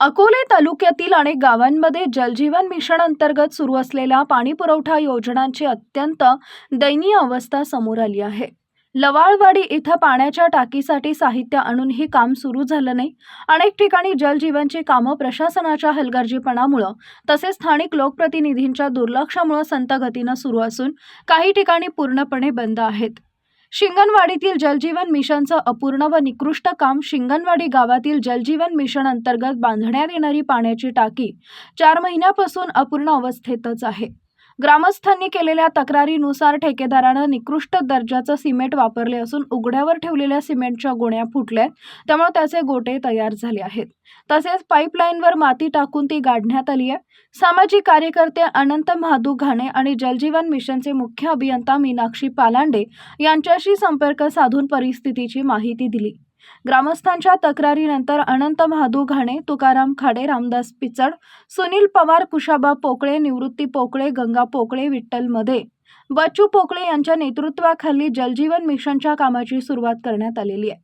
अकोले तालुक्यातील अनेक गावांमध्ये जलजीवन मिशन अंतर्गत सुरू असलेल्या पाणीपुरवठा योजनांची अत्यंत दयनीय अवस्था समोर आली आहे. लवाळवाडी इथं पाण्याच्या टाकीसाठी साहित्य आणूनही काम सुरू झालं नाही. अनेक ठिकाणी जलजीवनची कामं प्रशासनाच्या हलगर्जीपणामुळं तसेच स्थानिक लोकप्रतिनिधींच्या दुर्लक्षामुळं संतगतीनं सुरू असून काही ठिकाणी पूर्णपणे बंद आहेत. शिंगणवाडीतील जलजीवन मिशनचं अपूर्ण व निकृष्ट काम शिंगणवाडी गावातील जलजीवन मिशन अंतर्गत बांधण्यात येणारी पाण्याची टाकी चार महिन्यापासून अपूर्ण अवस्थेतच आहे. ग्रामस्थांनी केलेल्या तक्रारीनुसार ठेकेदारानं निकृष्ट दर्जाचं सिमेंट वापरले असून उघड्यावर ठेवलेल्या सिमेंटच्या गोण्या फुटल्या त्यामुळे त्याचे गोटे तयार झाले आहेत. तसेच पाईपलाईनवर माती टाकून ती गाडण्यात आली आहे. सामाजिक कार्यकर्ते अनंत महादू घाणे आणि जलजीवन मिशनचे मुख्य अभियंता मीनाक्षी पालांडे यांच्याशी संपर्क साधून परिस्थितीची माहिती दिली. ग्रामस्थांच्या तक्रारीनंतर अनंत महादू घाणे तुकाराम खाडे रामदास पिचड सुनील पवार कुशाबा पोकळे निवृत्ती पोकळे गंगा पोकळे विठ्ठलमध्ये बच्चू पोकळे यांच्या नेतृत्वाखाली जलजीवन मिशनच्या कामाची सुरुवात करण्यात आलेली आहे.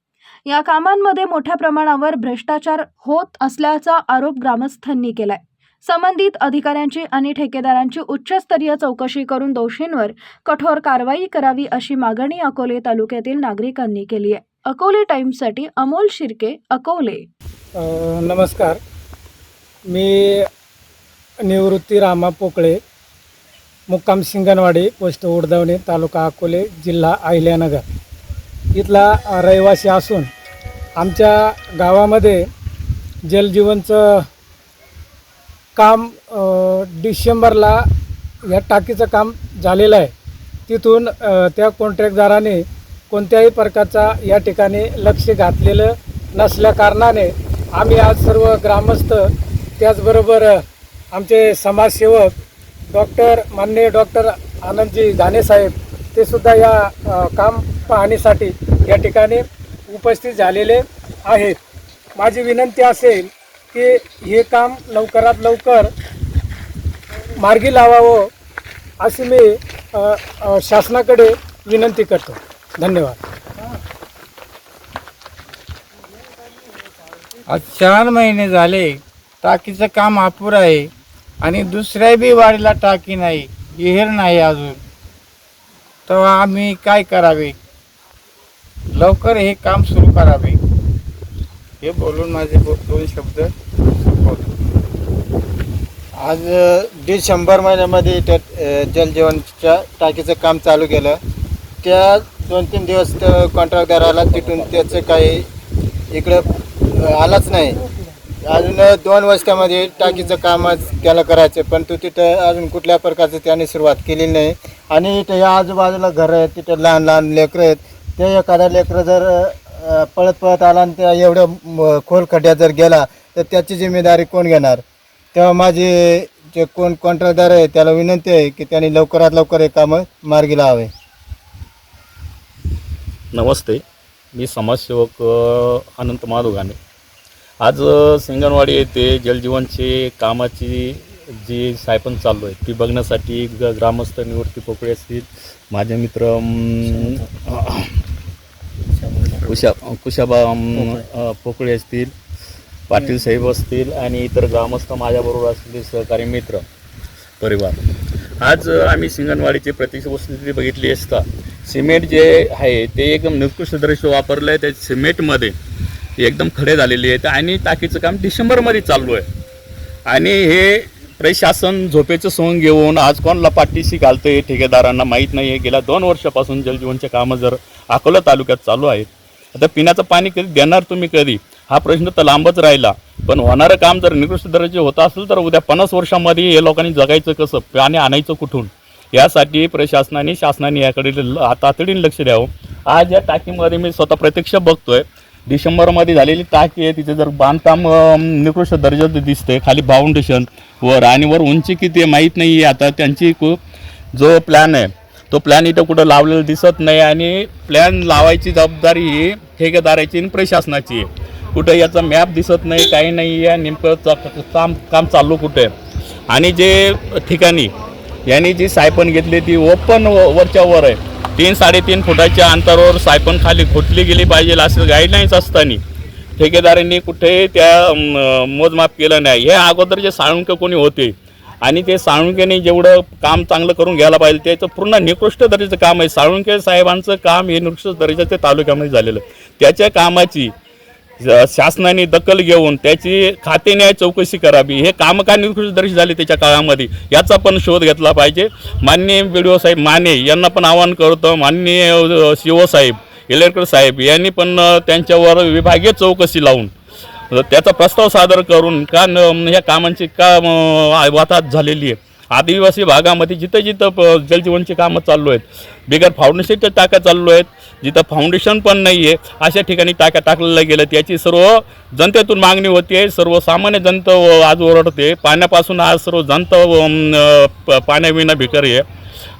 या कामांमध्ये मोठ्या प्रमाणावर भ्रष्टाचार होत असल्याचा आरोप ग्रामस्थांनी केलाय. संबंधित अधिकाऱ्यांची आणि ठेकेदारांची उच्चस्तरीय चौकशी करून दोषींवर कठोर कारवाई करावी अशी मागणी अकोले तालुक्यातील नागरिकांनी केली आहे. अकोले टाइम्ससाठी अमोल शिर्के अकोले. नमस्कार. मी निवृत्ती रामा पोकळे मुक्काम सिंगणवाडी पोस्ट उडदवणे तालुका अकोले जिल्हा अहिल्यानगर. इथला रहिवासी असून आमच्या गावामध्ये जलजीवनचं काम डिसेंबरला या टाकीचं काम झालेलं आहे. तिथून त्या कॉन्ट्रॅक्टदाराने कोणत्याही प्रकारचा या ठिकाणी लक्ष घातलेलं नसल्या कारणाने आम्ही आज सर्व ग्रामस्थ त्याचबरोबर आमचे समाजसेवक डॉक्टर मान्य डॉक्टर आनंदजी घाणेसाहेब ते सुद्धा या काम पाहणीसाठी या ठिकाणी उपस्थित झालेले आहेत. माझी विनंती असेल की हे काम लवकरात लवकर मार्गी लावावं अशी मी शासनाकडे विनंती करतो. धन्यवाद. आज चार महिने झाले टाकीचं काम अपुरं आहे आणि दुसऱ्या बी वाडीला टाकी नाही विहीर नाही अजून. तेव्हा आम्ही काय करावे? लवकर हे काम सुरू करावे. हे बोलून माझे दो- दोन शब्द संपवतो. आज अ, डिसेंबर महिन्यामध्ये त्या अ, जलजीवनच्या टाकीचं काम चालू केलं. त्या दोन तीन दिवस कॉन्ट्रॅक्टदाराला तिथून त्याचं काही इकडं आलाच नाही. अजून दोन वाजतामध्ये टाकीचं काम आज त्याला करायचं पण तो तिथं अजून कुठल्या प्रकारचं त्याने सुरुवात केलेली नाही. आणि इथं या आजूबाजूला घरं आहेत तिथं लहान लहान लेकरं आहेत. ते एखादा लेकरं जर पळत पळत आला आणि त्या एवढं खोल खड्ड्यात जर गेला तर त्याची जिम्मेदारी कोण घेणार? तेव्हा माझे जे कोण कॉन्ट्रॅक्टदार आहे त्याला विनंती आहे की त्यांनी लवकरात लवकर हे कामं मार्गी लावावे. नमस्ते. मी समाजसेवक अनंत माधुगाने. आज सिंगणवाडी येथे जलजीवनचे कामाची जी सायपन चालू आहे ती बघण्यासाठी ग ग्रामस्थ निवृत्ती पोकळे असतील माझे मित्र कुशा कुशाबा पोकळे असतील पाटील साहेब असतील आणि इतर ग्रामस्थ माझ्याबरोबर असलेले सहकारी मित्र परिवार. आज आम्ही सिंगणवाडीची प्रत्यक्ष वस्तुस्थिती बघितली असता सिमेंट जे आहे ते एकदम निकृष्ट दृश्य वापरलं आहे त्या सिमेंटमध्ये एकदम खडे झालेले आहेत आणि टाकीचं काम डिसेंबरमध्ये चालू आहे. आणि हे प्रशासन झोपेचं सोंग घेऊन आज कोणाला पाठीशी घालतं आहे ठेकेदारांना माहीत नाही आहे. गेल्या दोन वर्षापासून जलजीवनचे कामं जर अकोला तालुक्यात चालू आहेत आता पिण्याचं पाणी कधी देणार तुम्ही कधी? हा प्रश्न तर लांबच राहिला. पण होणारं काम जर निकृष्ट दर्जाचे होत असेल तर उद्या पन्नास वर्षामध्ये हे लोकांनी जगायचं कसं? पाणी आणायचं कुठून? यासाठी प्रशासनाने शासनाने याकडे ल- तातडीने लक्ष द्यावं. आज या टाकीमध्ये मी स्वतः प्रत्यक्ष बघतोय. डिसेंबरमध्ये झालेली टाकी आहे तिथे जर बांधकाम निकृष्ट दर्जाचं दिसते खाली फाउंडेशन वर आणि वर उंची किती आहे माहीत नाही आहे आता. त्यांची कु- जो प्लॅन आहे तो प्लॅन इथं कुठं लावलेला दिसत नाही आणि प्लॅन लावायची जबाबदारी ही ठेकेदाराची आणि प्रशासनाची आहे. कुठं याचा मॅप दिसत नाही काही नाही आहे नेमकं काम काम चालू कुठे आहे. आणि जे ठिकाणी यांनी जी सायपन घेतली ती ओपन वरच्या वर आहे. तीन साडेतीन फुटाच्या अंतरावर सायपन खाली खोटली गेली पाहिजे असं गाईडलाईन्स असताना ठेकेदारांनी कुठेही त्या मोजमाप केलं नाही. हे अगोदर जे साळुंके कोणी होते? आणि ते साळुंकेने जेवढं काम चांगलं करून घ्यायला पाहिजे त्याचं पूर्ण निकृष्ट दर्जाचं काम आहे. साळुंके साहेबांचं काम हे निकृष्ट दर्जाच्या तालुक्यामध्ये झालेलं त्याच्या कामाची शासनाने दखल घेऊन त्याची खाते न्याय चौकशी करावी. हे काम का निकृष्ट दर्शी झाले त्याच्या काळामध्ये. याचा पण शोध घेतला पाहिजे. माननीय बी डी ओ साहेब माने यांना पण आवाहन करतो. माननीय सी ओ साहेब इलेक्टर साहेब यांनी पण त्यांच्यावर विभागीय चौकशी लावून त्याचा प्रस्ताव सादर करून का न ह्या कामांची का वाताहत झालेली आहे. आदिवासी भागामध्ये जिथं जिथं जलजीवनची कामं चालू आहेत बिगर फाउंडेशनच्या टाक्या चालू आहेत जिथं फाउंडेशन पण नाही आहे अशा ठिकाणी टाक्या टाकलेल्या गेल्या त्याची सर्व जनतेतून मागणी होते सर्वसामान्य जनता आज ओरडते पाण्यापासून आज सर्व जनता प- पाण्याविना भिकारी आहे.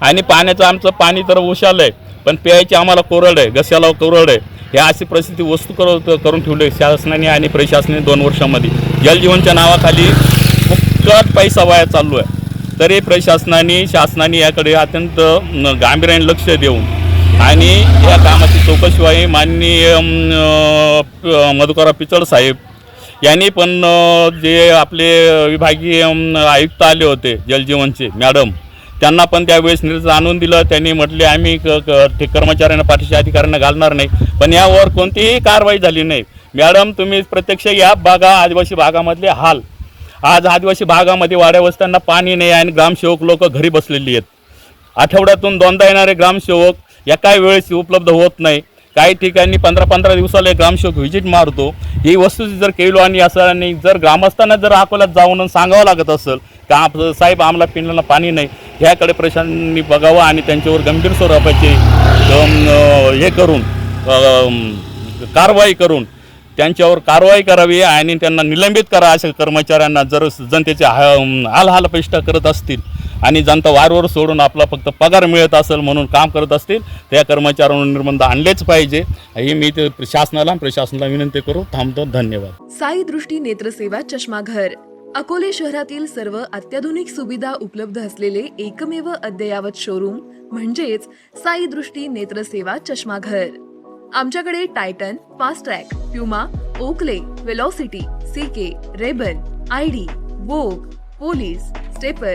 आणि पाण्याचं आमचं पाणी तर उशाल आहे पण प्यायची आम्हाला कोरड आहे घस्याला कोरड आहे. हे अशी परिस्थिती वस्तू कर करून ठेवली आहे शासनाने आणि प्रशासनाने दोन वर्षामध्ये. जलजीवनच्या नावाखाली फुकट पैसा वाया चालू आहे तरी प्रशासनाने शासनाने याकडे अत्यंत गांभीर्याने लक्ष देऊन आणि या कामाची चौकशी माननीय अम, पिचड साहेब यांनी पण जे आपले विभागीय आयुक्त आले होते जलजीवनचे मॅडम त्यांना पण त्यावेळेस निर्देश आणून दिलं. त्यांनी म्हटले आम्ही क ते कर्मचाऱ्यांना पाठीशी अधिकाऱ्यांना घालणार नाही पण यावर कोणतीही कारवाई झाली नाही. मॅडम तुम्ही प्रत्यक्ष या भागा आदिवासी भागामधले हाल. आज आदिवासी भागामध्ये वाड्या वस्त्यांना पाणी नाही आणि ग्रामसेवक लोक घरी बसलेली आहेत. आठवड्यातून दोनदा येणारे ग्रामसेवक एका वेळेस उपलब्ध होत नाही. काही ठिकाणी पंधरा पंधरा दिवसाला एक ग्रामसेवक व्हिजिट मारतो. ही वस्तूची जर केलो आणि असं आणि जर ग्रामस्थांना जर अकोल्यात जाऊन सांगावं लागत असेल का आप साहेब आम्हाला पिण्याला पाणी नाही ह्याकडे प्रशासनाने बघावं आणि त्यांच्यावर गंभीर स्वरूपाचे हे करून कारवाई करून त्यांच्यावर कारवाई करावी आणि त्यांना निलंबित करा अशा कर्मचाऱ्यांना जर जनतेचे हा- हाल पेष्टा करत असतील आणि जनता वारवर सोडून आपला फक्त पगार मिळत असेल म्हणून काम करत असतील त्या कर्मचाऱ्यांवर निर्बंध आणलेच पाहिजे. ही मी ते शासनाला प्रशासनाला विनंती करू. थांबतो. धन्यवाद. साई दृष्टी नेत्रसेवा चष्माघर. अकोले शहरातील सर्व अत्याधुनिक सुविधा उपलब्ध असलेले एकमेव अद्ययावत शोरूम म्हणजेच साई दृष्टी नेत्रसेवा चष्माघर. आमच्याकडे Titan Fast Track Puma Oakley Velocity CK Ray-Ban ID Vogue Police Stepper